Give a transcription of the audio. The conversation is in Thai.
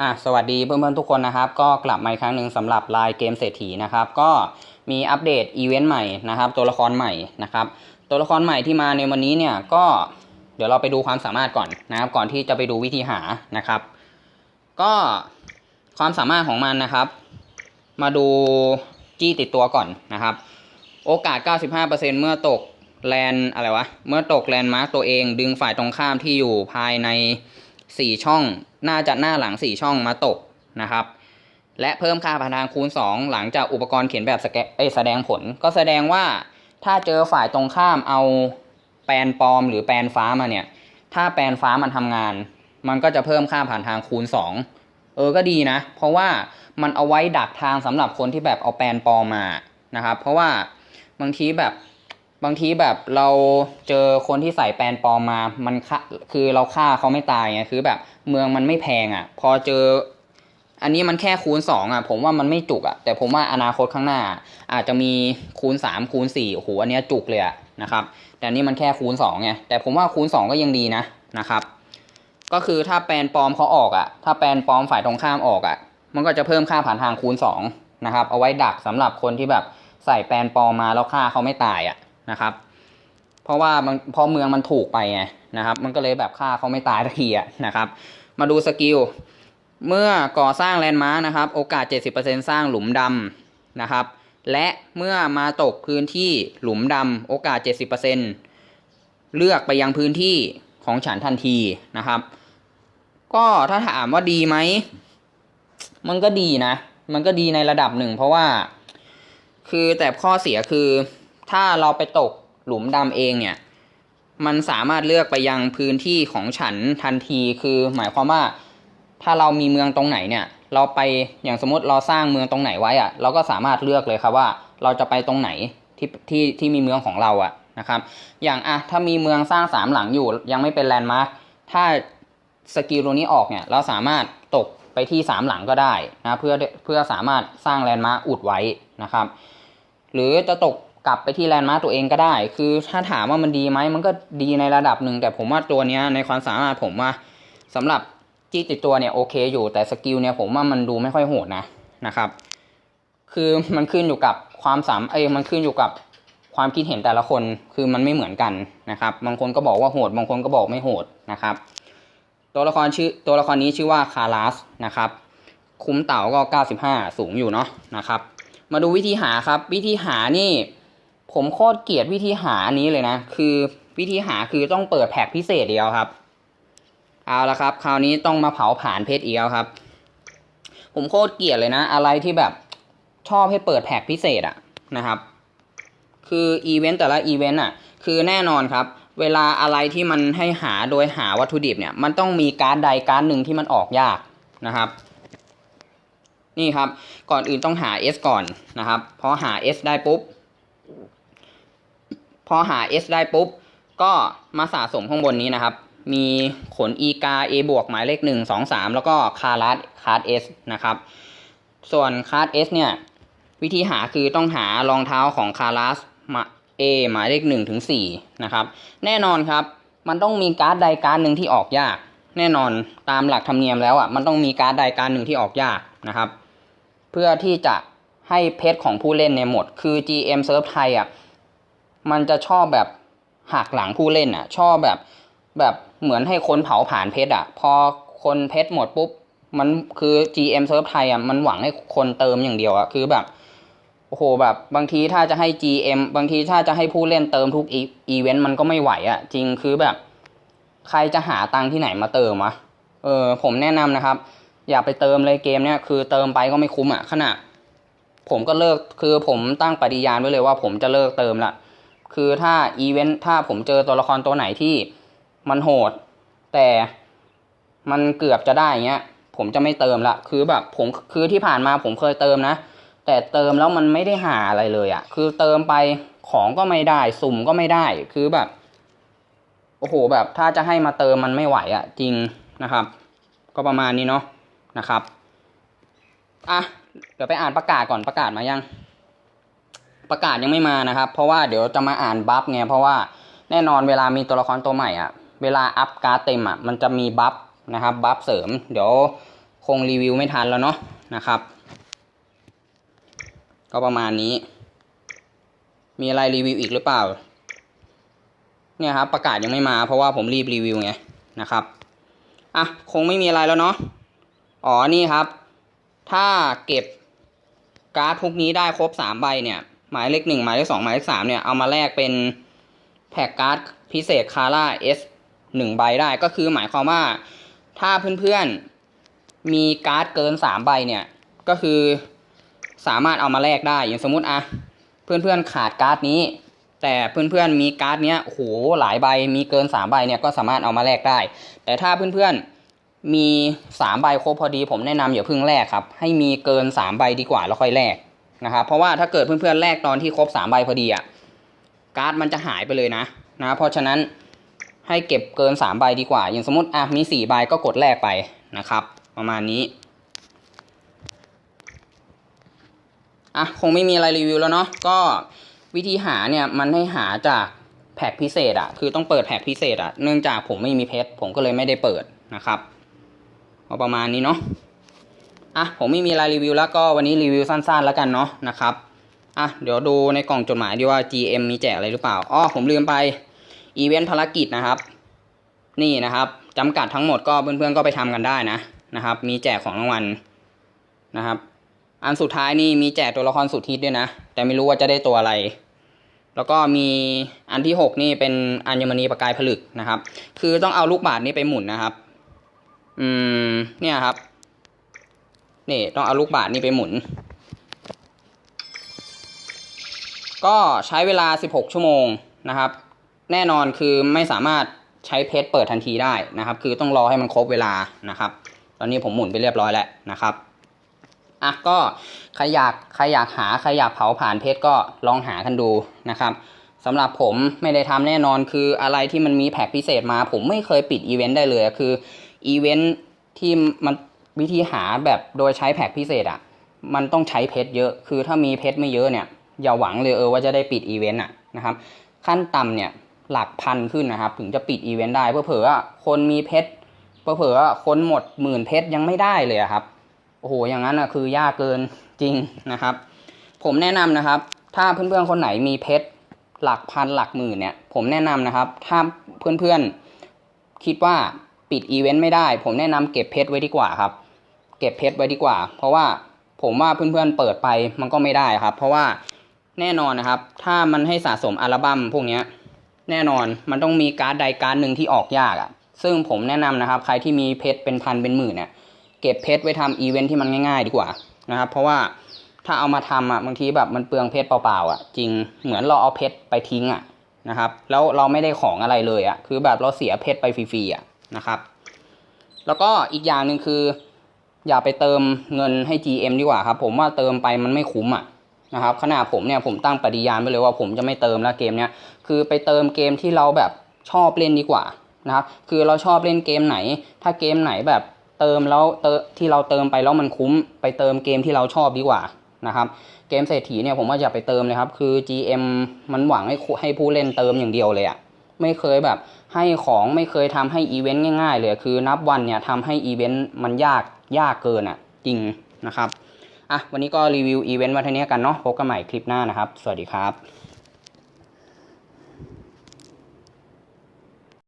อะสวัสดีเพื่อนๆทุกคนนะครับ ก็กลับมาอีกครั้งหนึ่งสำหรับลายเกมเศรษฐีนะครับ ก็มีอัปเดตอีเวนต์ใหม่นะครับ ตัวละครใหม่นะครับ ตัวละครใหม่ที่มาในวันนี้เนี่ยก็เดี๋ยวเราไปดูความสามารถก่อนนะครับ ก่อนที่จะไปดูวิธีหานะครับ ก็ความสามารถของมันนะครับ มาดูจี้ติดตัวก่อนนะครับ โอกาส 95%เมื่อตกแลนอะไรวะเมื่อตกแลนมาร์กตัวเอง ดึงฝ่ายตรงข้ามที่อยู่ภายใน 4 ช่อง น่าจะหน้าหลัง 4 ช่องมาตกนะครับ และเพิ่มค่าพลังคูณ 2 หลังจากอุปกรณ์เขียนแบบสแกเอ้ยแสดงผล ก็แสดงว่าถ้าเจอฝ่ายตรงข้ามเอาแปลนปลอมหรือแปลนฟ้ามาเนี่ย ถ้าแปลนฟ้ามันทำงาน มันก็จะเพิ่มค่าผ่านทางคูณ 2 เออก็ดีนะ เพราะว่ามันเอาไว้ดักทางสำหรับคนที่แบบเอาแปลนปลอมมานะครับ เพราะว่าบางทีแบบ บางทีแบบเราเจอคนที่ใส่แปลนปลอมมา มันคือเราฆ่าเขาไม่ตายไงคือแบบเมืองมันไม่แพงอะ พอเจอ อันนี้มันแค่คูณสองอะ ผมว่ามันไม่จุกอะ แต่ผมว่าอนาคตข้างหน้า อาจจะมีคูณสามคูณสี่โอ้โหอันนี้จุกเลยอะนะครับ แต่นนี้มันแค่คูณสองไงแต่ผมว่าคูณสองก็ยังดีนะนะครับ ก็คือถ้าแปลนปลอมเขาออกอะ ถ้าแปลนปลอมฝ่ายตรงข้ามออกอะ มันก็จะเพิ่มค่าผ่านทางคูณสองนะครับ เอาไว้ดักสำหรับคนที่แบบใส่แปลนปลอมมาแล้วฆ่าเขาไม่ตายอะ นะครับ เพราะว่ามันเพราะเมืองมันถูกไปไงนะครับ มันก็เลยแบบฆ่าเขาไม่ตายทักทีอะนะครับ มาดูสกิลเมื่อก่อสร้างแลนด์มาร์กนะครับ โอกาส 70%สร้างหลุมดำนะครับ และเมื่อมาตกพื้นที่หลุมดำโอกาส 70%เลือกไปยังพื้นที่ของฉันทันทีนะครับ ก็ถ้าถามว่าดีไหม มันก็ดีนะ มันก็ดีในระดับหนึ่ง เพราะว่า คือแต่ข้อเสียคือ ถ้าเราไปตกหลุมดำเองเนี่ย มันสามารถเลือกไปยังพื้นที่ของฉันทันทีคือหมายความว่า ถ้าเรามีเมืองตรงไหนเนี่ย เราไปอย่างสมมติเราสร้างเมืองตรงไหนไว้อะเราก็สามารถเลือกเลยครับว่าเราจะไปตรงไหนที่ที่ที่มีเมืองของเราอะนะครับ อย่างอะถ้ามีเมืองสร้างสามหลังอยู่ยังไม่เป็นแลนด์มาร์คถ้าสกิลตัวนี้ออกเนี่ยเราสามารถตกไปที่สามหลังก็ได้นะเพื่อเพื่อสามารถสร้างแลนด์มาร์คอุดไว้นะครับ หรือจะตก กลับไปที่แลนด์มาร์ตัวเองก็ได้ คือถ้าถามว่ามันดีไหมมันก็ดีในระดับหนึ่ง แต่ผมว่าตัวเนี้ยในความสามารถผมว่าสำหรับจี้ติดตัวเนี่ยโอเคอยู่แต่สกิลเนี่ยผมว่ามันดูไม่ค่อยโหดนะนะครับ คือมันขึ้นอยู่กับความสามเอ้ยมันขึ้นอยู่กับความคิดเห็นแต่ละคนคือมันไม่เหมือนกันนะครับ บางคนก็บอกว่าโหด บางคนก็บอกไม่โหดนะครับ ตัวละครชื่อตัวละครนี้ชื่อว่าคารัสนะครับ คุ้มเต่าก็ 95 สูงอยู่เนาะนะครับ มาดูวิธีหาครับ วิธีหานี่ ผมโคตรเกลียดวิธีหาอันนี้เลยนะ คือวิธีหาคือต้องเปิดแพ็กพิเศษเดียวครับ เอาละครับ คราวนี้ต้องมาเผาผ่านเพชรอีกแล้วครับ ผมโคตรเกลียดเลยนะ อะไรที่แบบชอบให้เปิดแพ็กพิเศษอะนะครับ คืออีเวนต์แต่ละอีเวนต์อะคือแน่นอนครับ เวลาอะไรที่มันให้หาโดยหาวัตถุดิบเนี่ย มันต้องมีการใดการหนึ่งที่มันออกยากนะครับนี่ครับ ก่อนอื่นต้องหา S ก่อนนะครับ พอหา S ได้ปุ๊บ พอหา S ได้ปุ๊บ ก็มาสะสมข้างบนนี้นะครับ มีขนอีกา A บวกหมายเลขหนึ่งสอสามแล้วก็คารัสคาร์ด S นะครับ ส่วนคาร์ด S เนี่ย วิธีหาคือต้องหารองเท้าของคารัสมา A หมายเลขหนึ่งถึงสี่นะครับ แน่นอนครับ มันต้องมีการ์ดใดการ์ดหนึ่งที่ออกยาก แน่นอนตามหลักธรรมเนียมแล้วอะ มันต้องมีการ์ดใดการ์ดหนึ่งที่ออกยากนะครับ เพื่อที่จะให้เพชรของผู้เล่นเนี่ยหมด คือ GM เซิร์ฟไทยอะ มันจะชอบแบบหักหลังผู้เล่นอะ ชอบแบบแบบเหมือนให้คนเผาผ่านเพชรอะ พอคนเพชรหมดปุ๊บ มันคือ GM เซิร์ฟไทยอะมันหวังให้คนเติมอย่างเดียวอะคือแบบโอ้โหแบบบางทีถ้าจะให้ GM บางทีถ้าจะให้ผู้เล่นเติมทุกอีเวนต์มันก็ไม่ไหวอะ จริงคือแบบ ใครจะหาตังค์ที่ไหนมาเติมวะเออผมแนะนำนะครับ อย่าไปเติมเลยเกมเนี้ยคือเติมไปก็ไม่คุ้มอะขนาดผมก็เลิกคือผมตั้งปฏิญาณไว้เลยว่าผมจะเลิกเติมละ คือถ้าอีเวนต์ถ้าผมเจอตัวละครตัวไหนที่มันโหด แต่มันเกือบจะได้เงี้ย ผมจะไม่เติมละคือแบบผมคือที่ผ่านมาผมเคยเติมนะ แต่เติมแล้วมันไม่ได้หาอะไรเลยอะ่ะ คือเติมไปของก็ไม่ได้สุ่มก็ไม่ได้คือแบบโอ้โหแบบถ้าจะให้มาเติมมันไม่ไหวอะ่ะ จริงนะครับ ก็ประมาณนี้เนาะนะครับอะเดี๋ยวไปอ่านประกาศก่อนประกาศมายัง ประกาศยังไม่มานะครับ เพราะว่าเดี๋ยวจะมาอ่านบัฟไงเพราะว่าแน่นอนเวลามีตัวละครตัวใหม่อะเวลาอัพการ์ดเต็มอะมันจะมีบัฟนะครับบัฟเสริม เดี๋ยวคงรีวิวไม่ทันแล้วเนาะนะครับ ก็ประมาณนี้ มีอะไรรีวิวอีกหรือเปล่า เนี่ยครับ ประกาศยังไม่มาเพราะว่าผมรีบรีวิวไงนะครับอะคงไม่มีอะไรแล้วเนาะอ๋อนี่ครับ ถ้าเก็บการ์ดพวกนี้ได้ครบสามใบเนี่ย มายเลขหนึ่งหมายเลขสองหมายเลขสามเนี่ย เอามาแลกเป็นแพ็กการ์ดพิเศษคาร่าเอสหนึ่งใบได้ก็คือหมายความว่าถ้าเพื่อนๆมีการ์ดเกินสามใบเนี่ย ก็คือสามารถเอามาแลกได้อย่างสมมติอะเพื่อนๆขาดการ์ดนี้ แต่เพื่อนๆมีการ์ดเนี้ยโอ้โหหลายใบมีเกินสามใบเนี่ยก็สามารถเอามาแลกได้ แต่ถ้าเพื่อนๆมีสามใบครบพอดีผมแนะนำอย่าเพิ่งแลกครับ ให้มีเกินสามใบดีกว่าแล้วค่อยแลก นะครับเพราะว่าถ้าเกิดเพื่อนๆแลกตอนที่ครบสามใบพอดีอะการ์ดมันจะหายไปเลยนะนะเพราะฉะนั้นให้เก็บเกินสามใบดีกว่า อย่างสมมติอะมีสี่ใบก็กดแลกไปนะครับ ประมาณนี้อะคงไม่มีอะไรรีวิวแล้วเนาะก็วิธีหาเนี่ยมันให้หาจากแพ็กพิเศษอะคือต้องเปิดแพ็กพิเศษอะเนื่องจากผมไม่มีเพชรผมก็เลยไม่ได้เปิดนะครับเอาประมาณนี้เนาะ อะผมไม่มีอะไรรีวิวแล้วก็วันนี้รีวิวสั้นๆแล้วกันเนาะนะครับอะเดี๋ยวดูในกล่องจดหมายดีว่า GM มีแจกอะไรหรือเปล่าอ้อผมลืมไปอีเวนต์ภารกิจนะครับ นี่นะครับจำกัดทั้งหมดก็เพื่อนๆก็ไปทำกันได้นะนะครับ มีแจกของรางวัลนะครับ อันสุดท้ายนี่มีแจกตัวละครสุดฮิตด้วยนะ แต่ไม่รู้ว่าจะได้ตัวอะไร แล้วก็มีอันที่หกนี่เป็นอัญมณีประกายผลึกนะครับ คือต้องเอาลูกบาศนี้ไปหมุนนะครับ อืมเนี่ยครับ นี่ต้องเอาลูกบาศนี้ไปหมุน ก็ใช้เวลา 16 ชั่วโมงนะครับ แน่นอนคือไม่สามารถใช้เพชรเปิดทันทีได้นะครับ คือต้องรอให้มันครบเวลานะครับ ตอนนี้ผมหมุนไปเรียบร้อยแล้วนะครับอะก็ใครอยากใครอยากหาใครอยากเผาผ่านเพชรก็ลองหากันดูนะครับสำหรับผมไม่ได้ทำแน่นอนคืออะไรที่มันมีแพ็กพิเศษมา ผมไม่เคยปิดอีเวนต์ได้เลยคืออีเวนต์ที่มัน วิธีหาแบบโดยใช้แพ็กพิเศษอะ มันต้องใช้เพชรเยอะ คือถ้ามีเพชรไม่เยอะเนี่ย อย่าหวังเลยเออว่าจะได้ปิดอีเวนต์อะนะครับ ขั้นต่ำเนี่ยหลักพันขึ้นนะครับ ถึงจะปิดอีเวนต์ได้ เพื่อเผื่อคนมีเพชรเพื่อเผื่อคนหมดหมื่นเพชรยังไม่ได้เลยครับ โอ้โห อย่างนั้นนะคือยากเกินจริงนะครับ ผมแนะนำนะครับ ถ้าเพื่อนๆคนไหนมีเพชรหลักพันหลักหมื่นเนี่ย ผมแนะนำนะครับ ถ้าเพื่อนๆคิดว่าปิดอีเวนต์ไม่ได้ ผมแนะนำเก็บเพชรไว้ดีกว่าครับ เก็บเพชรไว้ดีกว่า เพราะว่าผมว่าเพื่อนๆเปิดไปมันก็ไม่ได้ครับ เพราะว่าแน่นอนนะครับ ถ้ามันให้สะสมอัลบั้มพวกนี้แน่นอนมันต้องมีการ์ดใดการ์ดหนึ่งที่ออกยากอะ่ะ ซึ่งผมแนะนำนะครับ ใครที่มีเพชรเป็นพันเป็นหมื่นเนี่ยเก็บเพชรไว้ทำอีเวนท์ที่มันง่าย ๆ ดีกว่านะครับ เพราะว่าถ้าเอามาทำอะบางทีแบบมันเปลืองเพชรเปล่าๆอะจริงเหมือนเราเอาเพชรไปทิ้งอะนะครับ แล้วเราไม่ได้ของอะไรเลยอะคือแบบเราเสียเพชรไปฟรีๆอะนะครับ แล้วก็อีกอย่างหนึ่งคือ อย่าไปเติมเงินให้ GM ดีกว่าครับผมว่าเติมไปมันไม่คุ้มอะนะครับขนาดผมเนี่ยผมตั้งปฏิญาณไปเลยว่าผมจะไม่เติมแล้วเกมเนี้ยคือไปเติมเกมที่เราแบบชอบเล่นดีกว่านะครับคือเราชอบเล่นเกมไหน ถ้าเกมไหนแบบเติมแล้วเติที่เราเติมไปแล้วมันคุ้ม ไปเติมเกมที่เราชอบดีกว่านะครับเกมเศรษฐีเนี่ยผมว่าอย่าไปเติมเลยครับคือ GM มันหวังให้ให้ผู้เล่นเติมอย่างเดียวเลยอะไม่เคยแบบให้ของไม่เคยทำให้อีเวนต์ง่ายๆเลยคือนับวันเนี่ยทำให้อีเวนต์มันยาก ยากเกินอะจริงนะครับอะวันนี้ก็รีวิวอีเวนต์วันเท่านี้กันเนาะพบกันใหม่คลิปหน้านะครับ สวัสดีครับ